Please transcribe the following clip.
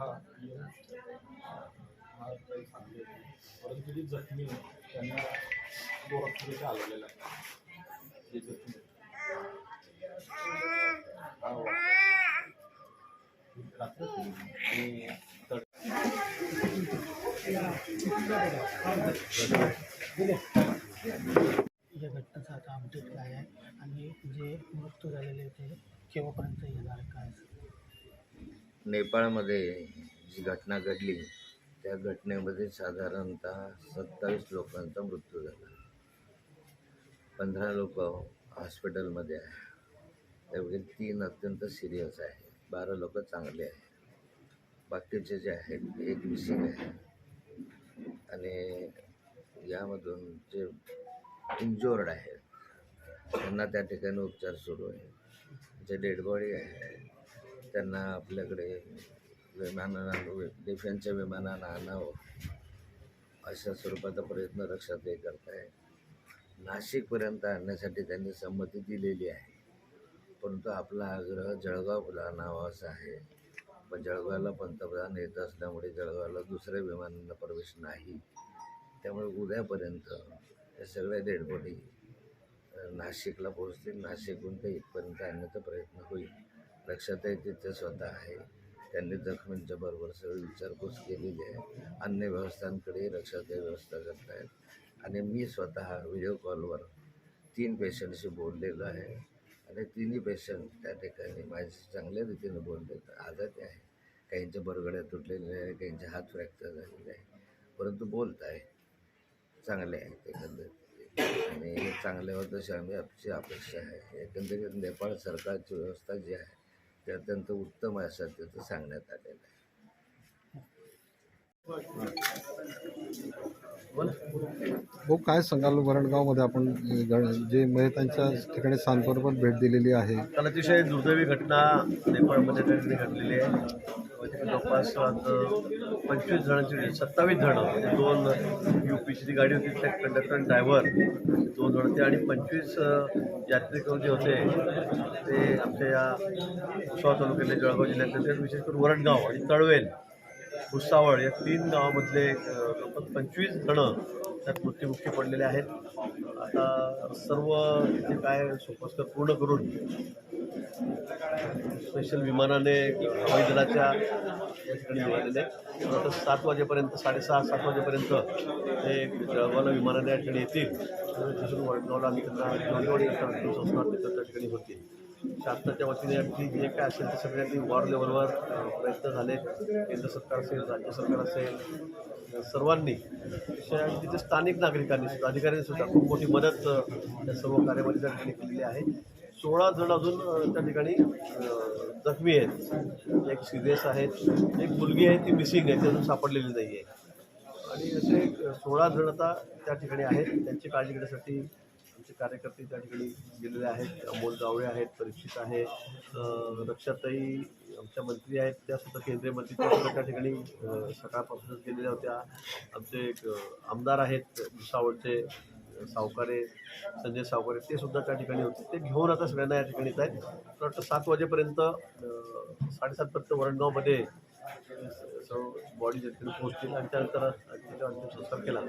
हा. PM, सांगले परंतु जे जखमी त्यांना आहे. जे जखमी आणि हो. या घटनेचा आता अपडेट काय आहे? आणि जे मृत्यू झालेले ते केव्हापर्यंत येणार काय नेपाळमध्ये जी घटना घडली त्या घटनेमध्ये साधारणतः सत्तावीस लोकांचा मृत्यू झाला. पंधरा लोक हॉस्पिटलमध्ये आहे त्यापैकी तीन अत्यंत सिरियस आहे बारा लोक चांगले आहे बाकीचे जे आहेत एक मिसिंग आहे. आणि यामधून जे इंजोर्ड आहेत त्यांना त्या ठिकाणी उपचार सुरू आहे जे डेड बॉडी आहे त्यांना आपल्याकडे विमानानं डिफेन्सच्या विमानानं आणावं. अशा स्वरूपाचा प्रयत्न रक्षाताई करत आहे नाशिकपर्यंत आणण्यासाठी त्यांनी संमती दिलेली आहे. परंतु आपला आग्रह जळगावला आणावा असा आहे. पण जळगावला पंतप्रधान येत असल्यामुळे जळगावला दुसऱ्या विमानांना प्रवेश नाही. त्यामुळे उद्यापर्यंत या सगळ्या डेडबॉडी नाशिकला पोहोचतील. नाशिकहून ते इथपर्यंत आणण्याचा प्रयत्न होईल. लक्षातही तिथे स्वतः आहे. त्यांनी जखमींच्या बरोबर सगळी विचारपूस केलेली आहे. अन्य व्यवस्थांकडे लक्षातही व्यवस्था करत आहेत आणि मी स्वतः व्हिडिओ कॉलवर तीन पेशंटशी बोललेलो आहे. आणि तिन्ही पेशंट त्या ठिकाणी माझ्याशी चांगल्या रीतीने बोलले आजारी आहे. काहींच्या बरगड्या तुटलेल्या आहे काहींचे हात फ्रॅक्चर झालेले आहे परंतु बोलत आहे चांगले आहेत एकंदरीत. आणि हे चांगले होत अशी आम्ही आमची अपेक्षा आहे. एकंदरीत नेपाळ सरकारची व्यवस्था जी आहे ते अत्यंत उत्तम आहे असं त्याचं सांगण्यात आलेलं आहे. हो काय सांगाल? वरणगावमध्ये आपण जे मयतांच्या ठिकाणी सांत्वनपर भेट दिलेली आहे. काल अतिशय दुर्दैवी घटना नेपाळमध्ये ठिकाणी घडलेली आहे. तिथे जवळपास पंचवीस जणांची सत्तावीस जणं म्हणजे दोन यू पीची जी गाडी होती त्या कंडक्टर आणि ड्रायव्हर दोन जण होते. आणि पंचवीस यात्रेकरू जे होते ते आमच्या या कुसाव तालुक्यातले जळगाव जिल्ह्यातले ते विशेष करून वरणगाव आणि तळवेल. भुसावळ या तीन गावामधले अ, पंचवीस जणं त्यात मृत्युमुखी पडलेले आहेत. आता सर्व तिथे काय सोपस्कर पूर्ण करून स्पेशल विमानाने हवाई दलाच्या या ठिकाणी आता सात वाजेपर्यंत साडेसहा सात वाजेपर्यंत ते जळगावला विमानाने या ठिकाणी येतील. तिथून वडगावला आणि त्यांना नोंदवणी अंतिम संस्कार त्या ठिकाणी होतील शासनाच्या वतीने अगदी जे काय असेल ते सगळ्यांनी वॉर्ड लेवलवर प्रयत्न झाले. केंद्र सरकार असेल राज्य सरकार असेल सर्वांनी आणि तिथे स्थानिक नागरिकांनी सुद्धा अधिकाऱ्यांनी सुद्धा खूप मोठी मदत अ, त्या सर्व कार्यामध्ये त्या ठिकाणी केलेली आहे. सोळा जण अजून त्या ठिकाणी जखमी आहेत. एक सिरियस आहेत एक मुलगी आहे ती मिसिंग आहे ती अजून सापडलेली नाही आहे आणि असे सोळा जण आता त्या ठिकाणी आहेत त्यांची काळजी घेण्यासाठी आमचे कार्यकर्ते त्या ठिकाणी गेलेले आहेत अमोल जावळे आहेत परीक्षित आहे रक्षाताई आमच्या मंत्री आहेत त्या सुद्धा केंद्रीय मंत्री त्या सुद्धा त्या ठिकाणी सकाळपासूनच गेलेल्या होत्या. आमचे एक आमदार आहेत भुसावळचे सावकारे संजय सावकारे ते सुद्धा त्या ठिकाणी होते. ते घेऊन आता सगळ्यांना या ठिकाणी येत आहेत. मला वाटतं सात वाजेपर्यंत साडेसातपर्यंत वरणगावमध्ये सर्व बॉडी त्या ठिकाणी पोहोचतील आणि त्यानंतर त्याचा अंतिम संस्कार केला.